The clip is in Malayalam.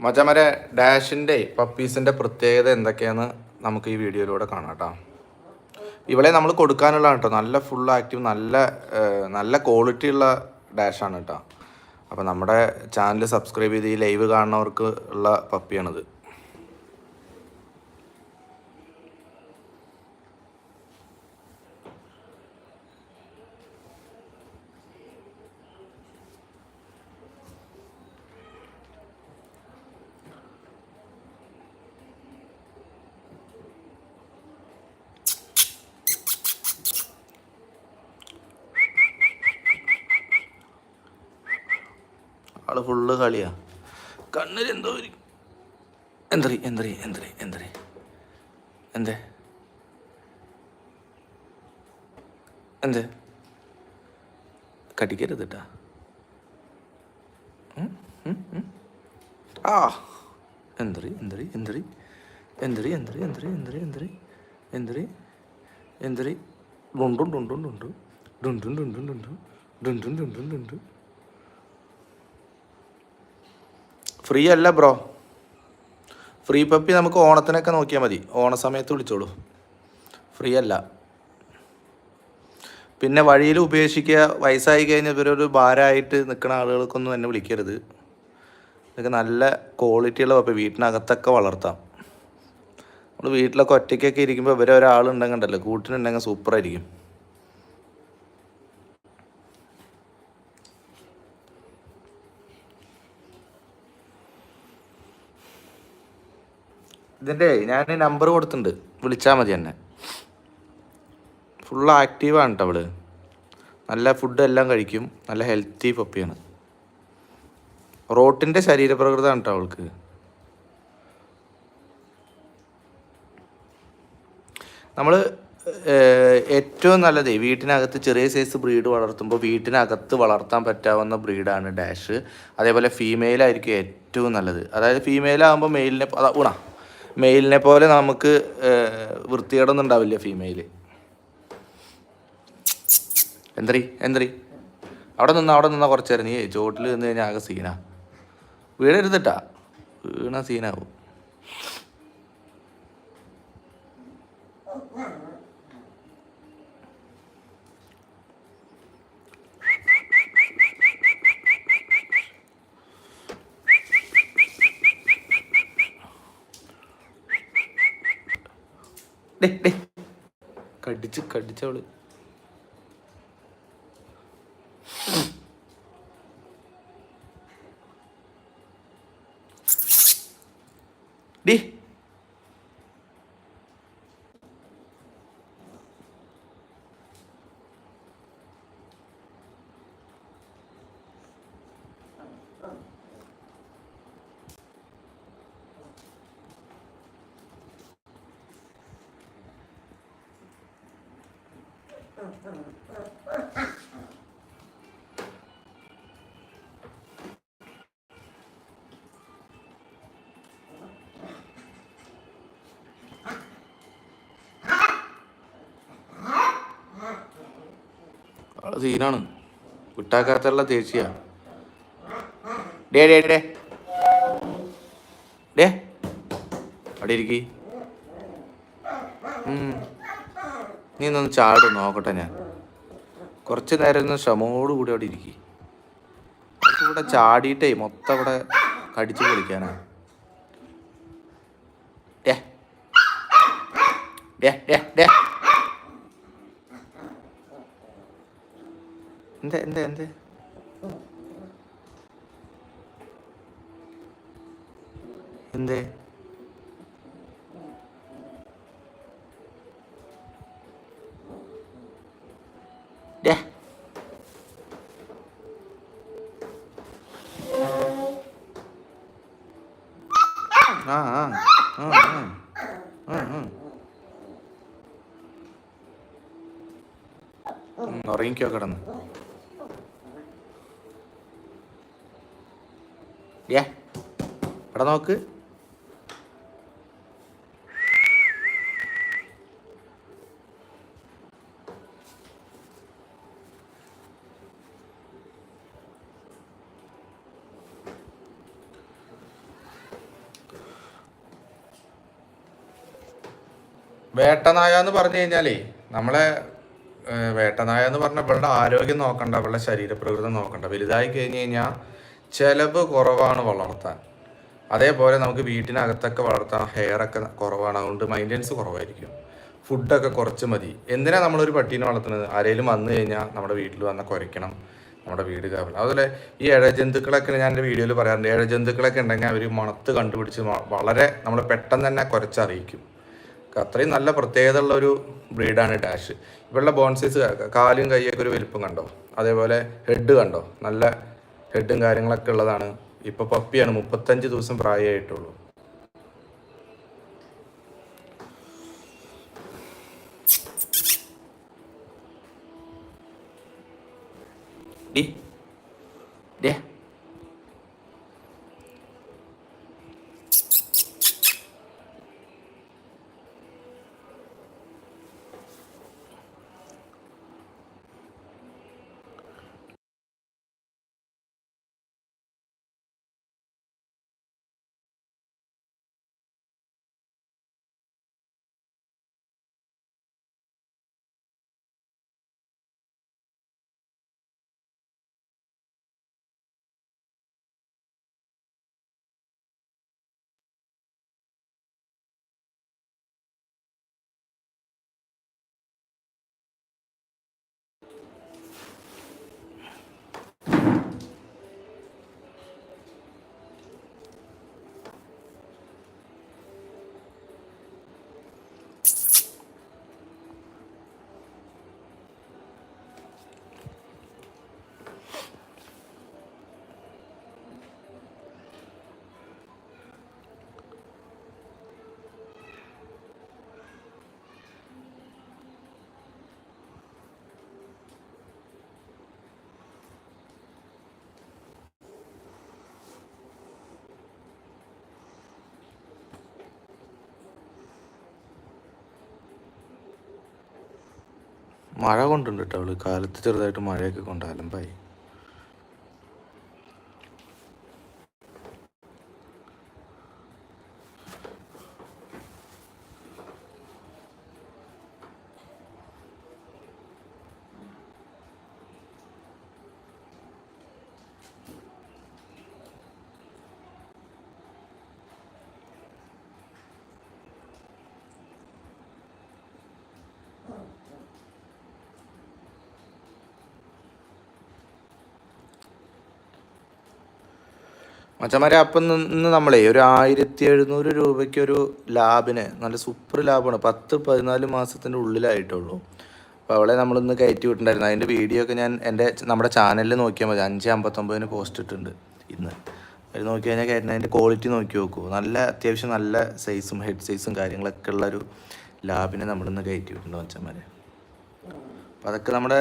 മച്ചമരെ ഡാഷിന്റെ പപ്പീസിന്റെ പ്രത്യേകത എന്തൊക്കെയാന്ന് നമുക്ക് ഈ വീഡിയോയിലൂടെ കാണാം കേട്ടോ ഇവളെ നമ്മൾ കൊടുക്കാനുള്ളതാണ് കേട്ടോ നല്ല ഫുൾ ആക്റ്റീവ് നല്ല നല്ല ക്വാളിറ്റി ഉള്ള ഡാഷാണ് കേട്ടോ അപ്പോൾ നമ്മുടെ ചാനൽ സബ്സ്ക്രൈബ് ചെയ്ത് ഈ ലൈവ് കാണുന്നവർക്ക് ഉള്ള പപ്പിയാണിത്. ആൾ ഫുള്ള് കളിയാ. കണ്ണിൽ എന്തോ ഒരു എന്തറി എന്തറി എന്തറി എന്തറി? എന്തേ? എന്തേ? കടിക്കരുത് കേട്ടാ ആ. എന്തറി എന്തറി എന്തറി? എന്തറി എന്തറി എന്തറി എന്തറി എന്തറി? എന്തറി? എന്തറി? ഡുണ്ടും ഡുണ്ടും. ഡുണ്ടും ഡുണ്ടും ഡുണ്ടും ഡുണ്ടും. ഡുണ്ടും ഡുണ്ടും ഡുണ്ടു. ഫ്രീ അല്ല ബ്രോ ഫ്രീ പപ്പി നമുക്ക് ഓണത്തിനൊക്കെ നോക്കിയാൽ മതി. ഓണ സമയത്ത് വിളിച്ചോളൂ. ഫ്രീ അല്ല. പിന്നെ വഴിയിൽ ഉപേക്ഷിക്കുക വയസ്സായി കഴിഞ്ഞ ഇവരൊരു ഭാരമായിട്ട് നിൽക്കുന്ന ആളുകൾക്കൊന്നും എന്നെ വിളിക്കരുത്. ഇതൊക്കെ നല്ല ക്വാളിറ്റിയുള്ള പപ്പി വീട്ടിനകത്തൊക്കെ വളർത്താം. നമ്മൾ വീട്ടിലൊക്കെ ഒറ്റയ്ക്കൊക്കെ ഇരിക്കുമ്പോൾ ഇവരെ ഒരാളുണ്ടെങ്കിണ്ടല്ലോ കൂട്ടിനുണ്ടെങ്കിൽ സൂപ്പറായിരിക്കും ഇതിന്റെ ഞാൻ നമ്പർ കൊടുത്തിട്ടുണ്ട്. വിളിച്ചാൽ മതി എന്നെ. ഫുൾ ആക്റ്റീവാണ് കേട്ടോ അവൾ. നല്ല ഫുഡ് എല്ലാം കഴിക്കും. നല്ല ഹെൽത്തി പപ്പിയാണ്. റോട്ടിന്റെ ശരീരപ്രകൃതമാണ് കേട്ടോ അവൾക്ക്. നമ്മൾ ഏറ്റവും നല്ലത് വീട്ടിനകത്ത് ചെറിയ സൈസ് ബ്രീഡ് വളർത്തുമ്പോൾ വീട്ടിനകത്ത് വളർത്താൻ പറ്റാവുന്ന ബ്രീഡാണ് ഡാഷ് അതേപോലെ ഫീമെയിൽ ആയിരിക്കും ഏറ്റവും നല്ലത്. അതായത് ഫീമെയിൽ ആകുമ്പോൾ മെയിലിനെ അതാ ഊണ മെയിലിനെ പോലെ നമുക്ക് വൃത്തികേടൊന്നും ഉണ്ടാവില്ല ഫീമെയിൽ എന്തറി? എന്തറി? അവിടെ നിന്ന് അവിടെ നിന്നാ കുറച്ച് നേരം. നീ ചോട്ടിൽ നിന്ന് കഴിഞ്ഞാൽ ആകെ സീനാ. വീണരുതിട്ടാ വീണ സീനാവും. കടിച്ച് കടിച്ചവൾ ഡി സീനാണ്. വിട്ടാക്കാത്തുള്ള തേച്ചിയാ ഡേ ഡേ ഡേ. ഡേ. അവിടെ ഇരിക്കി. നീ ഒന്ന് ചാട് നോക്കട്ടെ ഞാൻ. കുറച്ച് നേരം ഒന്ന് ശ്രമോട് കൂടി അവിടെ ഇരിക്കി. ഇവിടെ ചാടിയിട്ടേ മൊത്തം ഇവിടെ കടിച്ചു കളിക്കാനാ ഡേ ഡേ ഡേ ഡേ എന്ത് എന്ത് എന്ത്? എന്ത്? ഡേ ആ ആ ആ ആ ഉറങ്ങിക്കോ കിടന്ന്. ഏ നോക്ക്. വേട്ടനായ എന്ന് പറഞ്ഞു കഴിഞ്ഞാലേ നമ്മളെ വേട്ടനായ എന്ന് പറഞ്ഞ ഇവളുടെ ആരോഗ്യം നോക്കണ്ട ഇവളുടെ ശരീരപ്രകൃതം നോക്കണ്ട. വലുതായി കഴിഞ്ഞ് കഴിഞ്ഞാൽ ചിലവ് കുറവാണ് വളർത്താൻ. അതേപോലെ നമുക്ക് വീട്ടിനകത്തൊക്കെ വളർത്താൻ ഹെയർ ഒക്കെ കുറവാണ് അതുകൊണ്ട് മൈന്റെനൻസ് കുറവായിരിക്കും. ഫുഡൊക്കെ കുറച്ച് മതി. എന്തിനാണ് നമ്മളൊരു പട്ടീനെ വളർത്തുന്നത്? ആരെങ്കിലും വന്നു കഴിഞ്ഞാൽ നമ്മുടെ വീട്ടിൽ വന്നാൽ കുരയ്ക്കണം നമ്മുടെ വീട് കാവണം അതുപോലെ ഈ ഇഴജന്തുക്കളൊക്കെ ഞാൻ എന്റെ വീഡിയോയിൽ പറയാറുണ്ട്. ഇഴജന്തുക്കളൊക്കെ ഉണ്ടെങ്കിൽ അവർ മണത്ത് കണ്ടുപിടിച്ച് വളരെ നമ്മൾ പെട്ടെന്ന് തന്നെ കുരച്ചറിയിക്കും. അത്രയും നല്ല പ്രത്യേകത ഉള്ള ഒരു ബ്രീഡാണ് ഡാഷ് ഇവളുടെ ബോൺസൈസ് കാലും കൈയൊക്കെ ഒരു വലിപ്പം കണ്ടോ? അതേപോലെ ഹെഡ് കണ്ടോ? നല്ല ഹെഡും കാര്യങ്ങളൊക്കെ ഉള്ളതാണ്. ഇപ്പൊ പപ്പിയാണ് മുപ്പത്തഞ്ച് ദിവസം പ്രായമായിട്ടുള്ളൂ മഴ കൊണ്ടുണ്ട് കേട്ടോ അവൾ. കാലത്ത് ചെറുതായിട്ട് മഴയൊക്കെ കൊണ്ട് അലമ്പായി മച്ചന്മാരെ അപ്പം നിന്ന് നമ്മളെ ഒരു ആയിരത്തി എഴുന്നൂറ് രൂപയ്ക്ക് ഒരു ലാബിന് നല്ല സൂപ്പർ ലാബാണ്. പത്ത് പതിനാല് മാസത്തിന്റെ ഉള്ളിലായിട്ടുള്ളൂ. അപ്പോൾ അവളെ നമ്മളിന്ന് കയറ്റി വിട്ടിട്ടുണ്ടായിരുന്നു. അതിന്റെ വീഡിയോ ഒക്കെ ഞാൻ എന്റെ നമ്മുടെ ചാനലിൽ നോക്കിയാൽ മതി. അഞ്ച് അമ്പത്തൊമ്പതിന് പോസ്റ്റ് ഇട്ടിട്ടുണ്ട് ഇന്ന്. അത് നോക്കി കഴിഞ്ഞാൽ കയറ്റുന്ന അതിന്റെ ക്വാളിറ്റി നോക്കി നോക്കൂ. നല്ല അത്യാവശ്യം നല്ല സൈസും ഹെഡ് സൈസും കാര്യങ്ങളൊക്കെ ഉള്ളൊരു ലാബിനെ നമ്മളിന്ന് കയറ്റി വിട്ടിട്ടുണ്ട് മച്ചന്മാരെ. അപ്പോൾ അതൊക്കെ നമ്മുടെ